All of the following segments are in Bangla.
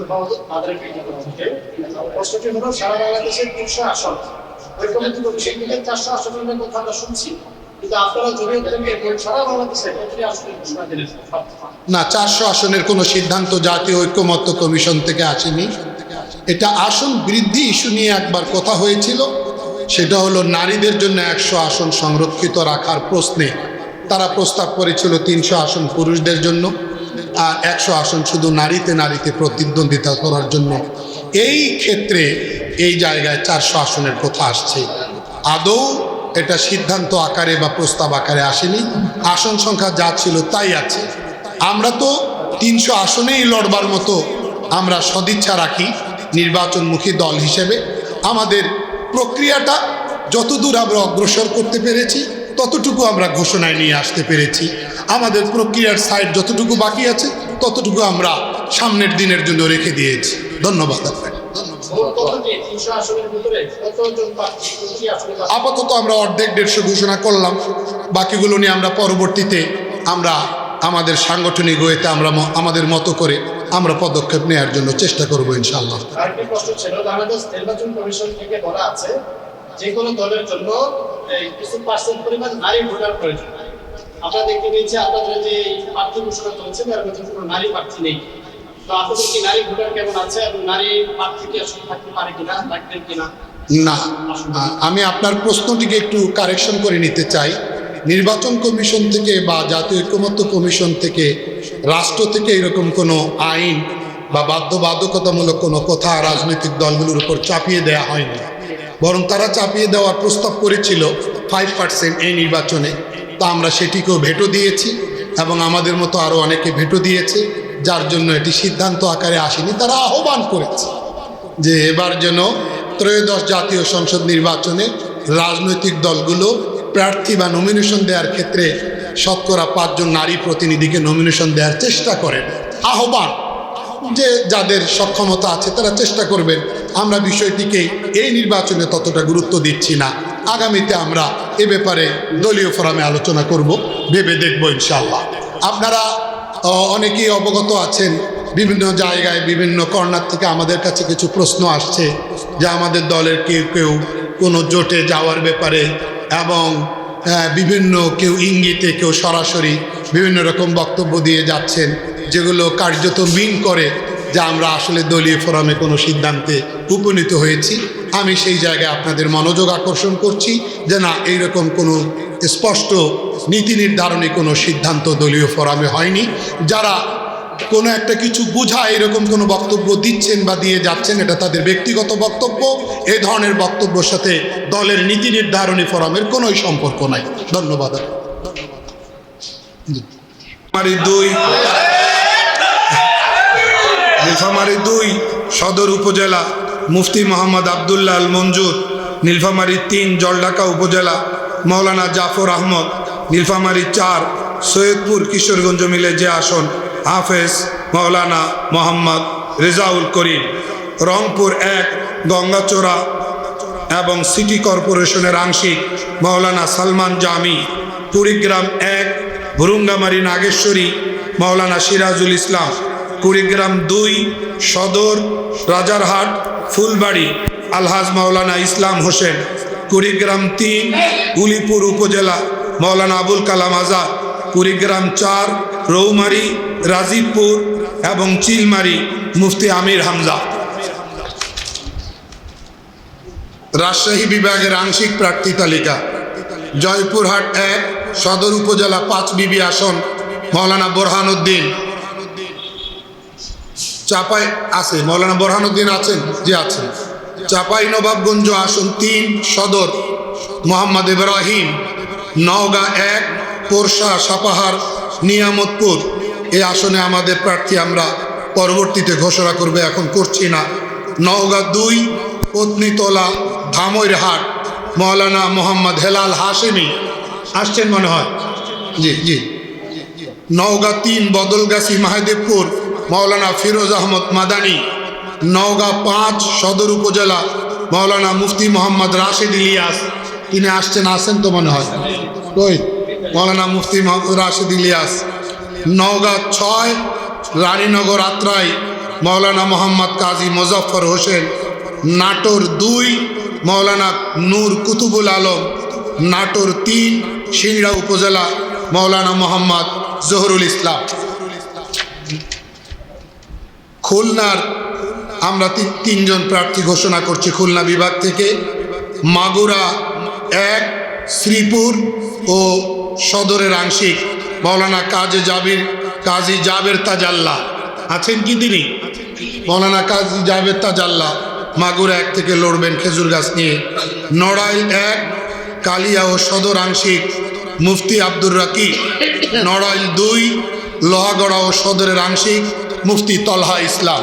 কমিশন থেকে না, চারশো আসনের কোনো সিদ্ধান্ত জাতীয় ঐক্যমত্য কমিশন থেকে আসেনি। এটা আসন বৃদ্ধি ইস্যু নিয়ে একবার কথা হয়েছিল। সেটা হলো, নারীদের জন্য একশো আসন সংরক্ষিত রাখার প্রশ্নে তারা প্রস্তাব করেছিল তিনশো আসন পুরুষদের জন্য। আর একশো আসন শুধু নারীতে নারীতে প্রতিদ্বন্দ্বিতা করার জন্য। এই ক্ষেত্রে এই জায়গায় চারশো আসনের কথা আসছে। আদৌ এটা সিদ্ধান্ত আকারে বা প্রস্তাব আকারে আসেনি। আসন সংখ্যা যা ছিল তাই আছে। আমরা তো তিনশো আসনেই লড়বার মতো আমরা সদিচ্ছা রাখি নির্বাচনমুখী দল হিসেবে। আমাদের প্রক্রিয়াটা যতদূর আমরা অগ্রসর করতে পেরেছি ততটুকু আমরা ঘোষণায় নিয়ে আসতে পেরেছি। আমাদের প্রক্রিয়ার সাইড যতটুকু বাকি আছে, ততটুকু আমরা সামনের দিনের জন্য রেখে দিয়েছি। ধন্যবাদ আপনাকে? আপাতত আমরা অর্ধেক দেড়শো ঘোষণা করলাম। বাকিগুলো নিয়ে আমরা পরবর্তীতে আমরা আমাদের সাংগঠনিক ওয়েতে আমরা আমাদের মতো করে আমরা পদক্ষেপ নেওয়ার জন্য চেষ্টা করব ইনশাল্লাহ যে কোনো দলের জন্য কিছু পার্সেন্ট পরিমাণ নারী ভোটার প্রয়োজন। আমরা দেখতে পেয়েছি আপনাদের যে প্রার্থী ঘোষণা করেছেন, এর মধ্যে কোনো নারী প্রার্থী নেই। তো আপনাদের কি নারী ভোটার কেমন আছে এবং নারী প্রার্থী কি আসলে থাকতে পারে কিনা থাকবেন কিনা? না, আমি আপনার প্রশ্নটিকে একটু কারেকশন করে নিতে চাই। নির্বাচন কমিশন থেকে বা জাতীয় ঐক্যমত্য কমিশন থেকে, রাষ্ট্র থেকে এরকম কোনো আইন বা বাধ্যবাধকতামূলক কোনো কথা রাজনৈতিক দলগুলোর উপর চাপিয়ে দেওয়া হয়নি। বরং তারা চাপিয়ে দেওয়ার প্রস্তাব করেছিল ফাইভ পার্সেন্ট এই নির্বাচনে। তা আমরা সেটিকেও ভেটো দিয়েছি এবং আমাদের মতো আরও অনেকে ভেটো দিয়েছে, যার জন্য এটি সিদ্ধান্ত আকারে আসেনি। তারা আহ্বান করেছে যে এবার যেন ত্রয়োদশ জাতীয় সংসদ নির্বাচনে রাজনৈতিক দলগুলো প্রার্থী বা নমিনেশন দেওয়ার ক্ষেত্রে শতকরা পাঁচজন নারী প্রতিনিধিকে নমিনেশন দেওয়ার চেষ্টা করেন। আহ্বান যে যাদের সক্ষমতা আছে তারা চেষ্টা করবেন। আমরা বিষয়টিকে এই নির্বাচনে ততটা গুরুত্ব দিচ্ছি না। আগামীতে আমরা এ ব্যাপারে দলীয় ফোরামে আলোচনা করব, ভেবে দেখব ইনশাল্লাহ আপনারা অনেকেই অবগত আছেন, বিভিন্ন জায়গায়, বিভিন্ন কর্নার থেকে আমাদের কাছে কিছু প্রশ্ন আসছে যে আমাদের দলের কেউ কেউ কোনো জোটে যাওয়ার ব্যাপারে এবং বিভিন্ন কেউ ইঙ্গিতে, কেউ সরাসরি বিভিন্ন রকম বক্তব্য দিয়ে যাচ্ছেন, যেগুলো কার্যত মিন করে যে আমরা আসলে দলীয় ফোরামে কোনো সিদ্ধান্তে উপনীত হয়েছি। আমি সেই জায়গায় আপনাদের মনোযোগ আকর্ষণ করছি যে না, এইরকম কোনো স্পষ্ট নীতি নির্ধারণী কোনো সিদ্ধান্ত দলীয় ফোরামে হয়নি। যারা কোনো একটা কিছু বোঝা এরকম কোনো বক্তব্য দিচ্ছেন বা দিয়ে যাচ্ছেন, এটা তাদের ব্যক্তিগত বক্তব্য। এ ধরনের বক্তব্যের সাথে দলের নীতি নির্ধারণী ফোরামের কোনোই সম্পর্ক নাই। ধন্যবাদ। নীলফামারী দুই। নীলফামারী দুই, সদর উপজেলা, মুফতি মোহাম্মদ আবদুল্লাহ আল মঞ্জুর নীলফামারী তিন, জলঢাকা উপজেলা, মৌলানা জাফর আহমদ, নীলফামারী চার, সৈয়দপুর কিশোরগঞ্জ মিলে যে আসন, হাফেজ মৌলানা মোহাম্মদ রেজাউল করিম। রংপুর এক, গঙ্গাচোরা এবং সিটি কর্পোরেশনের আংশিক মৌলানা সালমান জামি। কুড়িগ্রাম এক, ভুরুঙ্গামারি নাগেশ্বরী মৌলানা সিরাজুল ইসলাম। কুড়িগ্রাম দুই, সদর, রাজারহাট, ফুলবাড়ি। আলহাজ মাওলানা ইসলাম হোসেন। কুড়িগ্রাম তিন, উলিপুর উপজেলা মৌলানা আবুল কালাম আজাদ। কুড়িগ্রাম চার, রৌমারি, রাজীবপুর এবং চিলমারি, মুফতি আমির হামজা। রাজশাহী বিভাগের আংশিক প্রার্থী তালিকা। জয়পুরহাট এক, সদর উপজেলা পাঁচ বিবি আসন মৌলানা বোরহানুদ্দিন চাপাই আছে, মৌলানা বোরহানুদ্দিন আছেন? জি, আছেন। চাপাই নবাবগঞ্জ আসন তিন, সদর, মোহাম্মদ ইব্রাহিম। নওগাঁ এক, পোরশা, সাপাহার, নিয়ামতপুর। এই আসনে আমাদের প্রার্থী আমরা পরবর্তীতে ঘোষণা করবে, এখন করছি না। নওগাঁ দুই, পত্নীতলা ধামইরহাট মৌলানা মোহাম্মদ হেলাল হাশেমি। আসছেন মনে হয়? জি জি। নওগাঁ তিন, বদলগাছি, মাহেদেবপুর। মৌলানা ফিরোজ আহমদ মাদানি, নওগাঁ পাঁচ সদর উপজেলা, মৌলানা মুফতি মোহাম্মদ রাশেদ ইলিয়াস। তিনি আসছেন, আসেন তো মনে হয়। কই? মৌলানা মুফতি মোহাম্মদ রাশেদ ইলিয়াস। নওগাঁ ছয়, রানীনগর আত্রাই, মৌলানা মোহাম্মদ কাজী মোজাফর হোসেন। নাটোর দুই, মৌলানা নূর কুতুবুল আলম। নাটোর তিন, সিংড়া উপজেলা, মৌলানা মোহাম্মদ জহরুল ইসলাম। খুলনার আমরা তিনজন প্রার্থী ঘোষণা করছি খুলনা বিভাগ থেকে। মাগুরা এক, শ্রীপুর ও সদরের আংশিক। মৌলানা কাজে জাবির, কাজী জাবের তাজাল্লা। আছেন কি তিনি? মৌলানা কাজী জাবের তাজাল্লা। মাগুরা এক থেকে লড়বেন খেজুর গাছ নিয়ে। নড়াইল এক, কালিয়া ও সদর আংশিক। মুফতি আব্দুর রাকি নড়াইল দুই, লোহাগড়া ও সদরের আংশিক। মুফতি তলহা ইসলাম।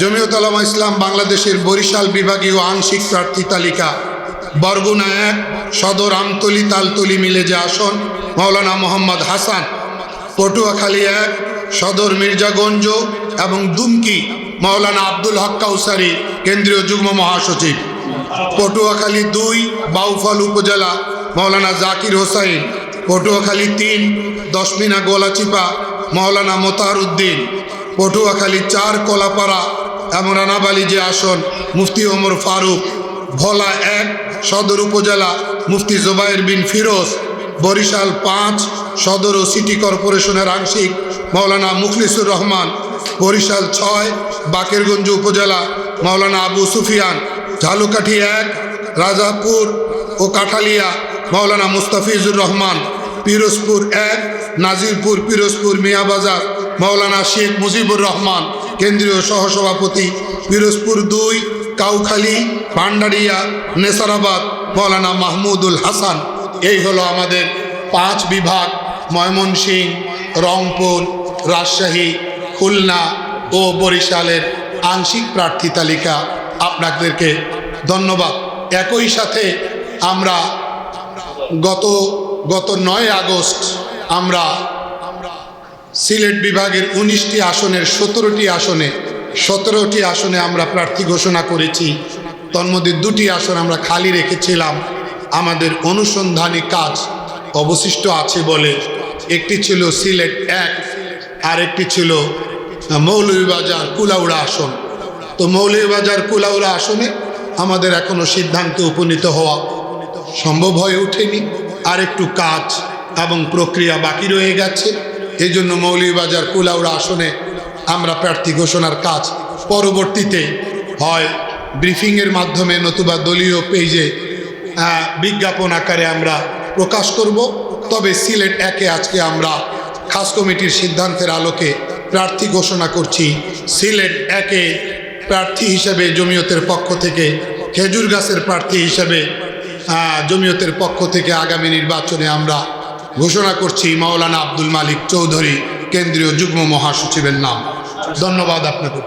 জমিয়ত আলমা ইসলাম বাংলাদেশের বরিশাল বিভাগীয় আংশিক প্রার্থী তালিকা। বরগুনা এক, সদর আমতলি তালতলি মিলে যে আসন, মৌলানা মোহাম্মদ হাসান। পটুয়াখালী এক, সদর মির্জাগঞ্জ এবং দুমকি, মৌলানা আব্দুল হক কাউসারি, কেন্দ্রীয় যুগ্ম মহাসচিব। পটুয়াখালী দুই, বাউফল উপজেলা, মৌলানা জাকির হোসাইন। পটুয়াখালী তিন, দশমিনা গোলাচিপা মৌলানা মোতাহার উদ্দিন পটুয়াখালী চার কলাপাড়া এবং রানাবালি যে আসন, মুফতি ওমর ফারুক। ভোলা এক, সদর উপজেলা, মুফতি জোবায়ের বিন ফিরোজ। বরিশাল পাঁচ, সদর ও সিটি কর্পোরেশনের আংশিক মৌলানা মুখলিসুর রহমান। বরিশাল ছয়, বাকেরগঞ্জ উপজেলা মৌলানা আবু সুফিয়ান। ঝালুকাঠি এক, রাজাপুর ও কাঠালিয়া মৌলানা মুস্তাফিজুর রহমান। পিরোজপুর এক, নাজিরপুর পিরোজপুর মিয়াবাজার মৌলানা শেখ মুজিবুর রহমান, কেন্দ্রীয় সহসভাপতি, পিরোজপুর দুই, কাউখালী, ভান্ডারিয়া, নেসারাবাদ মৌলানা মাহমুদুল হাসান। এই হলো আমাদের পাঁচ বিভাগ, ময়মনসিংহ, রংপুর, রাজশাহী, খুলনা ও বরিশালের আংশিক প্রার্থী তালিকা আপনাদেরকে ধন্যবাদ। একই সাথে আমরা গত গত নয় আগস্ট আমরা সিলেট বিভাগের উনিশটি আসনের, সতেরোটি আসনে সতেরোটি আসনে আমরা প্রার্থী ঘোষণা করেছি। তন্মধ্যে দুটি আসন আমরা খালি রেখেছিলাম। আমাদের অনুসন্ধানী কাজ অবশিষ্ট আছে বলে। একটি ছিল সিলেট এক আর একটি ছিল মৌলভীবাজার কুলাউড়া আসন। তো মৌলভীবাজার কুলাউড়া আসনে আমাদের এখনও সিদ্ধান্তে উপনীত হওয়া সম্ভব হয়ে ওঠেনি। আর একটু কাজ এবং প্রক্রিয়া বাকি রয়ে গেছে। এই জন্য মৌলভীবাজার কুলাউড়া আসনে আমরা প্রার্থী ঘোষণার কাজ পরবর্তীতে হয় ব্রিফিংয়ের মাধ্যমে নতুবা দলীয় পেজে বিজ্ঞাপন আকারে আমরা প্রকাশ করব। তবে সিলেট একে আজকে আমরা খাস কমিটির সিদ্ধান্তের আলোকে প্রার্থী ঘোষণা করছি। সিলেট একে প্রার্থী হিসেবে জমিয়তের পক্ষ থেকে খেজুর গাছের প্রার্থী হিসেবে জমিয়তের পক্ষ থেকে আগামী নির্বাচনে আমরা ঘোষণা করছি মাওলানা আব্দুল মালিক চৌধুরী, কেন্দ্রীয় যুগ্ম মহাসচিবের নাম। ধন্যবাদ আপনাকে।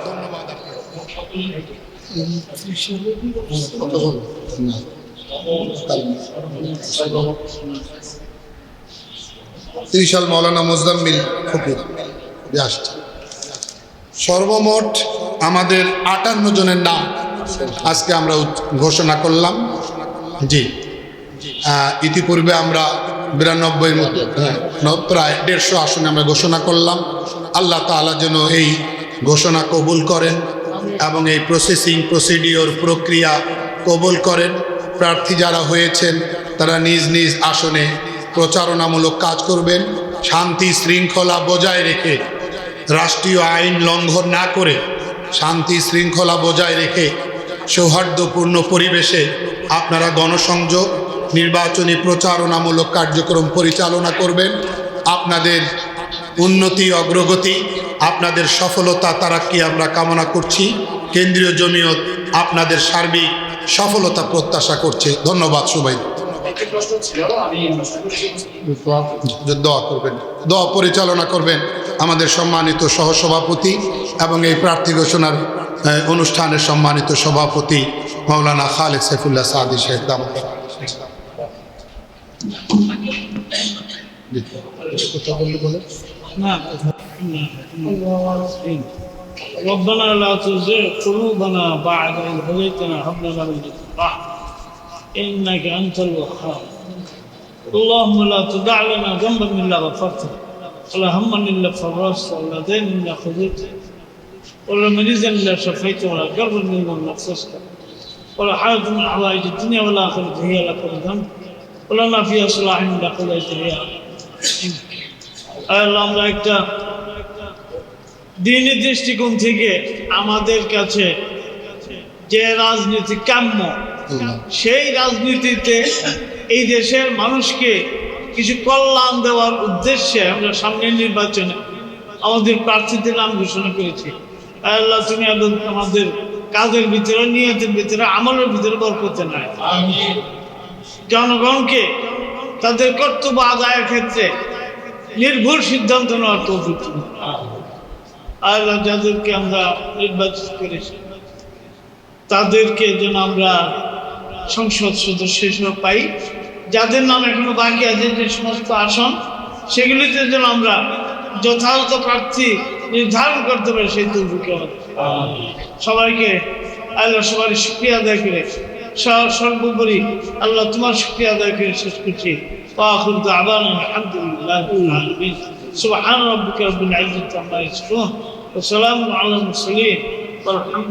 ত্রিশাল মৌলানা মোজাম্মিল ফকির সর্বমোট আমাদের আটান্ন জনের নাম আজকে আমরা ঘোষণা করলাম। জি। ইতিপূর্বে আমরা বিরানব্বই প্রায় দেড়শো আসনে আমরা ঘোষণা করলাম। আল্লাহ তাআলা যেন এই ঘোষণা কবুল করেন এবং এই প্রসেসিং প্রসিডিওর প্রক্রিয়া কবুল করেন। প্রার্থী যারা হয়েছেন, তারা নিজ নিজ আসনে প্রচারণামূলক কাজ করবেন। শান্তি শৃঙ্খলা বজায় রেখে, রাষ্ট্রীয় আইন লঙ্ঘন না করে শান্তি শৃঙ্খলা বজায় রেখে সৌহার্দ্যপূর্ণ পরিবেশে আপনারা গণসংযোগ, নির্বাচনী প্রচারণামূলক কার্যক্রম পরিচালনা করবেন। আপনাদের উন্নতি, অগ্রগতি, আপনাদের সফলতা, তারা কি আমরা কামনা করছি। কেন্দ্রীয় জমিয়ত আপনাদের সার্বিক সফলতা প্রত্যাশা করছে। ধন্যবাদ সবাই। দোয়া করবেন। দোয়া পরিচালনা করবেন আমাদের সম্মানিত সহসভাপতি এবং এই প্রার্থী ঘোষণার অনুষ্ঠানের সম্মানিত সভাপতি মৌলানা খালেদ সাইফুল্লাহ সাদি শেখ দাম نعم ربنا لا تزغ قلوبنا بعد إذ هديتنا هب لنا من لدنك رحمة إنك أنت الوهاب اللهم لا تدع لنا ذنبا إلا غفرته ولا هما إلا فرجت ولا دين إلا خذيته ولا مريضا إلا شفيته ولا كربا إلا نفسته ولا حاجة من حوائج الدنيا والآخرة هي لك الذنب ولا ما فيها صلاح إلا قضيته يا আল্লাহ আমরা একটা দিনের দৃষ্টিকোণ থেকে আমাদের কাছে যে রাজনীতি কাম্য সেই রাজনীতিতে এই দেশের মানুষকে কিছু কল্যাণ দেওয়ার উদ্দেশ্যে আমরা সামনের নির্বাচনে আমাদের প্রার্থীদের নাম ঘোষণা করেছি আল্লাহ তুমি আদৌ আমাদের কাজের ভিতরে নিয়তের ভিতরে আমলের ভিতরে বরকতে নাই। জনগণকে তাদের কর্তব্য আদায়ের ক্ষেত্রে নির্ভুল সিদ্ধান্ত নেওয়ার তৌফিক। আল্লাহ যাদেরকে আমরা নির্বাচিত করেছি তাদেরকে যেন আমরা সংসদ সদস্য হিসেবে পাই যাদের নাম এখনও বাকি আছে যে সমস্ত আসন সেগুলিতে যেন আমরা যথাযথ প্রার্থী নির্ধারণ করতে পারি সেই তৌফিক আমাদের সবাইকে আল্লাহ সবার শুক্রিয়া আদায় করে স- সর্বোপরি আল্লাহ তোমার শুক্রিয়া আদায় করে শেষ করছি وآخر دعوانا الحمد لله رب العالمين سبحان ربك رب العزة عما يصفون وسلام على المرسلين والحمد